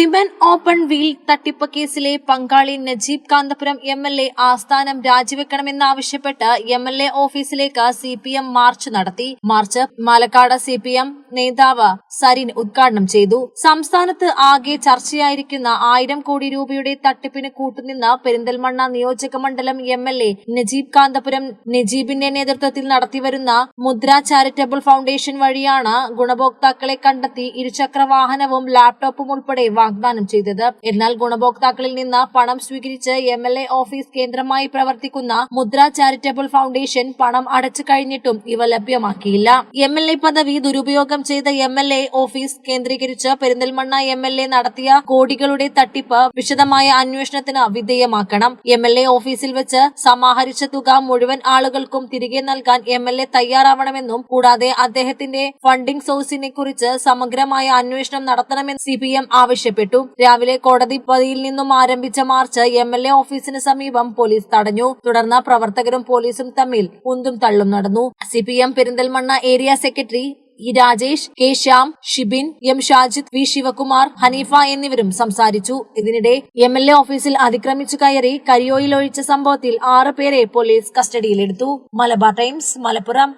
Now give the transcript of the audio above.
Women open wheel തട്ടിപ്പ് കേസിലെ പങ്കാളി Najeeb Kanthapuram M L A ആസ്ഥാനം രാജിവെക്കണമെന്നാവശ്യപ്പെട്ട് എം എൽ എ ഓഫീസിലേക്ക് സി പി എം മാർച്ച് നടത്തി. March Palakkad C P M നേതാവ് സരിൻ ഉദ്ഘാടനം ചെയ്തു. സംസ്ഥാനത്ത് ആകെ ചർച്ചയായിരിക്കുന്ന ആയിരം കോടി രൂപയുടെ തട്ടിപ്പിന് കൂട്ടുനിന്ന പെരിന്തൽമണ്ണ നിയോജക മണ്ഡലം M L A Najeeb Kanthapuram നജീബിന്റെ നേതൃത്വത്തിൽ നടത്തിവരുന്ന മുദ്ര ചാരിറ്റബിൾ ഫൗണ്ടേഷൻ വഴിയാണ് ഗുണഭോക്താക്കളെ കണ്ടെത്തി ഇരുചക്ര വാഹനവും ലാപ്ടോപ്പും ഉൾപ്പെടെ വാഗ്ദാനം ചെയ്തത്. എന്നാൽ ഗുണഭോക്താക്കളിൽ നിന്ന് പണം സ്വീകരിച്ച് എം എൽ എ ഓഫീസ് കേന്ദ്രമായി പ്രവർത്തിക്കുന്ന മുദ്ര ചാരിറ്റബിൾ ഫൗണ്ടേഷൻ പണം അടച്ചു കഴിഞ്ഞിട്ടും ഇവ ലഭ്യമാക്കിയില്ല. എം എൽ എ പദവി ദുരുപയോഗം ചെയ്ത എം എൽ എ ഓഫീസ് കേന്ദ്രീകരിച്ച് പെരിന്തൽമണ്ണ എം എൽ എ നടത്തിയ കോടികളുടെ തട്ടിപ്പ് വിശദമായ അന്വേഷണത്തിന് വിധേയമാക്കണം. എം എൽ എ ഓഫീസിൽ വെച്ച് സമാഹരിച്ച തുക മുഴുവൻ ആളുകൾക്കും തിരികെ നൽകാൻ എം എൽ എ തയ്യാറാവണമെന്നും കൂടാതെ അദ്ദേഹത്തിന്റെ ഫണ്ടിംഗ് സോഴ്സിനെ കുറിച്ച് സമഗ്രമായ അന്വേഷണം നടത്തണമെന്ന് സി പി എം ആവശ്യപ്പെട്ടു രാവിലെ കോടതി പതിയിൽ നിന്നും ആരംഭിച്ച മാർച്ച് എം എൽ എ ഓഫീസിന് സമീപം പോലീസ് തടഞ്ഞു. തുടർന്ന് പ്രവർത്തകരും പോലീസും തമ്മിൽ ഉന്തും തള്ളും നടന്നു. C P M Perinthalmanna area secretary E Rajesh K Shyam Shibin M Shajid V Sivakumar Haneefa എന്നിവരും സംസാരിച്ചു. ഇതിനിടെ എം എൽ എ ഓഫീസിൽ അതിക്രമിച്ചു കയറി കരിയോയിൽ ഒഴിച്ച സംഭവത്തിൽ ആറ് പേരെ പോലീസ് കസ്റ്റഡിയിലെടുത്തു. മലബാർ ടൈംസ് മലപ്പുറം.